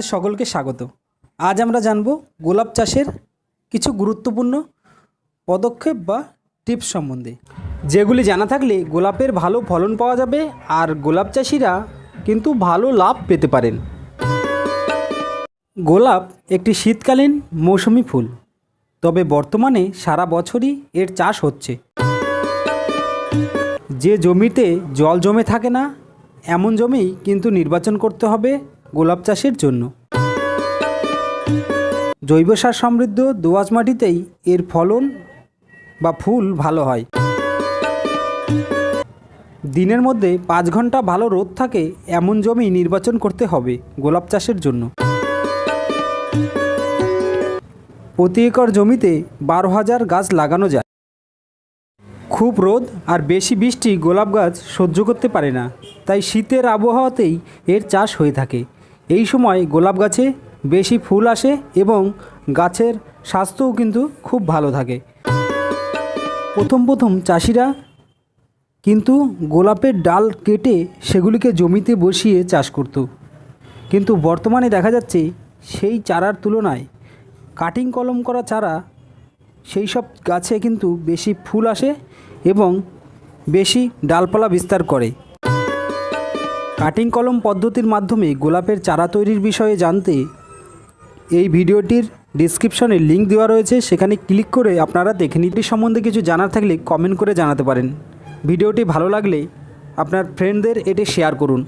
সকলকে স্বাগত। আজ আমরা জানব গোলাপ চাষের কিছু গুরুত্বপূর্ণ পদক্ষেপ বা টিপস সম্বন্ধে। যেগুলি জানা থাকলে গোলাপের ভালো ফলন পাওয়া যাবে আর গোলাপ চাষিরা কিন্তু ভালো লাভ পেতে পারেন। গোলাপ একটি শীতকালীন মৌসুমি ফুল, তবে বর্তমানে সারা বছরই এর চাষ হচ্ছে। যে জমিতে জল জমে থাকে না, এমন জমি কিন্তু নির্বাচন করতে হবে গোলাপ চাষের জন্য। জৈব সার সমৃদ্ধ দোআঁশ মাটিতেই এর ফলন বা ফুল ভালো হয়। দিনের মধ্যে পাঁচ ঘণ্টা ভালো রোদ থাকে এমন জমি নির্বাচন করতে হবে গোলাপ চাষের জন্য। প্রতি একর জমিতে বারো হাজার গাছ লাগানো যায়। খুব রোদ আর বেশি বৃষ্টি গোলাপ গাছ সহ্য করতে পারে না, তাই শীতের আবহাওয়াতেই এর চাষ হয়ে থাকে। এই সময় গোলাপ গাছে বেশি ফুল আসে এবং গাছের স্বাস্থ্যও কিন্তু খুব ভালো থাকে। প্রথম প্রথম চাষিরা কিন্তু গোলাপের ডাল কেটে সেগুলিকে জমিতে বসিয়ে চাষ করত। কিন্তু বর্তমানে দেখা যাচ্ছে সেই চারার তুলনায় কাটিং কলম করা চারা সেই সব গাছে কিন্তু বেশি ফুল আসে এবং বেশি ডালপালা বিস্তার করে। কাটিং কলম পদ্ধতির মাধ্যমে গোলাপের চারা তৈরির বিষয়ে জানতে এই ভিডিওটির ডিসক্রিপশনে লিঙ্ক দেওয়া রয়েছে, সেখানে ক্লিক করে আপনারা দেখে এটি সম্বন্ধে কিছু জানার থাকলে কমেন্ট করে জানাতে পারেন। ভিডিওটি ভালো লাগলে আপনার ফ্রেন্ডদের এটি শেয়ার করুন।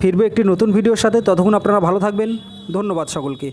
ফিরবে একটি নতুন ভিডিওর সাথে, ততক্ষণ আপনারা ভালো থাকবেন। ধন্যবাদ সকলকে।